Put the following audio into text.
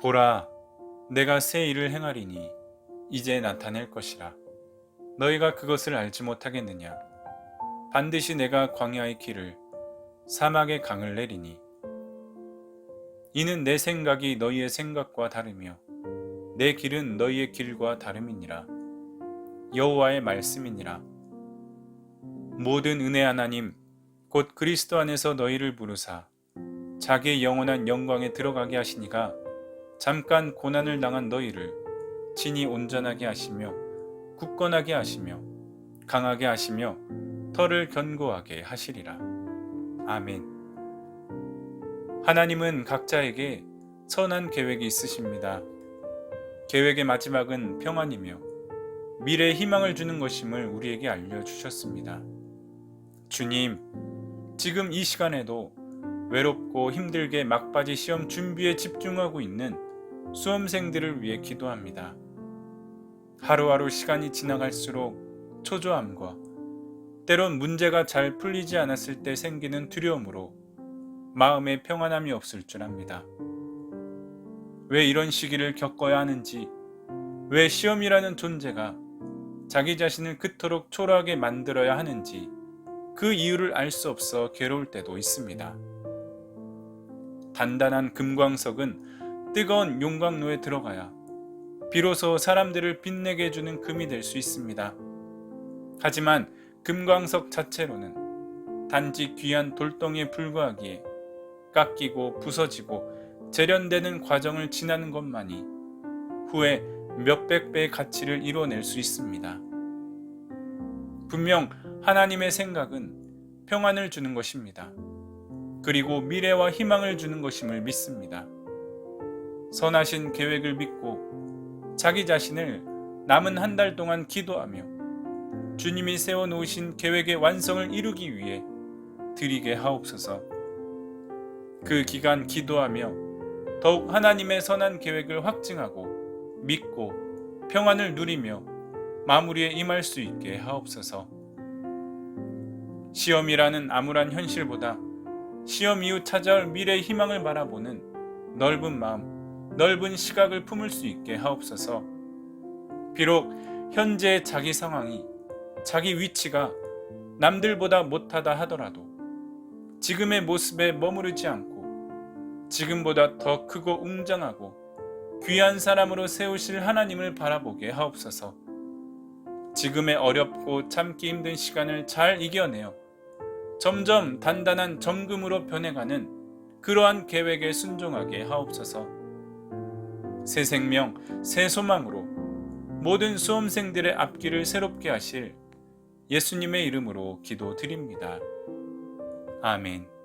보라, 내가 새 일을 행하리니 이제 나타낼 것이라. 너희가 그것을 알지 못하겠느냐? 반드시 내가 광야의 길을 사막의 강을 내리니 이는 내 생각이 너희의 생각과 다르며 내 길은 너희의 길과 다름이니라. 여호와의 말씀이니라. 모든 은혜 하나님 곧 그리스도 안에서 너희를 부르사 자기의 영원한 영광에 들어가게 하시니가 잠깐 고난을 당한 너희를 친히 온전하게 하시며 굳건하게 하시며 강하게 하시며 털을 견고하게 하시리라. 아멘. 하나님은 각자에게 선한 계획이 있으십니다. 계획의 마지막은 평안이며 미래의 희망을 주는 것임을 우리에게 알려주셨습니다. 주님, 지금 이 시간에도 외롭고 힘들게 막바지 시험 준비에 집중하고 있는 수험생들을 위해 기도합니다. 하루하루 시간이 지나갈수록 초조함과 때론 문제가 잘 풀리지 않았을 때 생기는 두려움으로 마음에 평안함이 없을 줄 압니다. 왜 이런 시기를 겪어야 하는지, 왜 시험이라는 존재가 자기 자신을 그토록 초라하게 만들어야 하는지 그 이유를 알 수 없어 괴로울 때도 있습니다. 단단한 금광석은 뜨거운 용광로에 들어가야 비로소 사람들을 빛내게 해주는 금이 될 수 있습니다. 하지만 금광석 자체로는 단지 귀한 돌덩이에 불과하기에 깎이고 부서지고 재련되는 과정을 지나는 것만이 후에 몇백 배의 가치를 이뤄낼 수 있습니다. 분명 하나님의 생각은 평안을 주는 것입니다. 그리고 미래와 희망을 주는 것임을 믿습니다. 선하신 계획을 믿고 자기 자신을 남은 한 달 동안 기도하며 주님이 세워놓으신 계획의 완성을 이루기 위해 드리게 하옵소서. 그 기간 기도하며 더욱 하나님의 선한 계획을 확증하고 믿고 평안을 누리며 마무리에 임할 수 있게 하옵소서. 시험이라는 암울한 현실보다 시험 이후 찾아올 미래의 희망을 바라보는 넓은 마음, 넓은 시각을 품을 수 있게 하옵소서. 비록 현재의 자기 상황이, 자기 위치가 남들보다 못하다 하더라도 지금의 모습에 머무르지 않고 지금보다 더 크고 웅장하고 귀한 사람으로 세우실 하나님을 바라보게 하옵소서. 지금의 어렵고 참기 힘든 시간을 잘 이겨내어 점점 단단한 정금으로 변해가는 그러한 계획에 순종하게 하옵소서. 새 생명, 새 소망으로 모든 수험생들의 앞길을 새롭게 하실 예수님의 이름으로 기도드립니다. 아멘.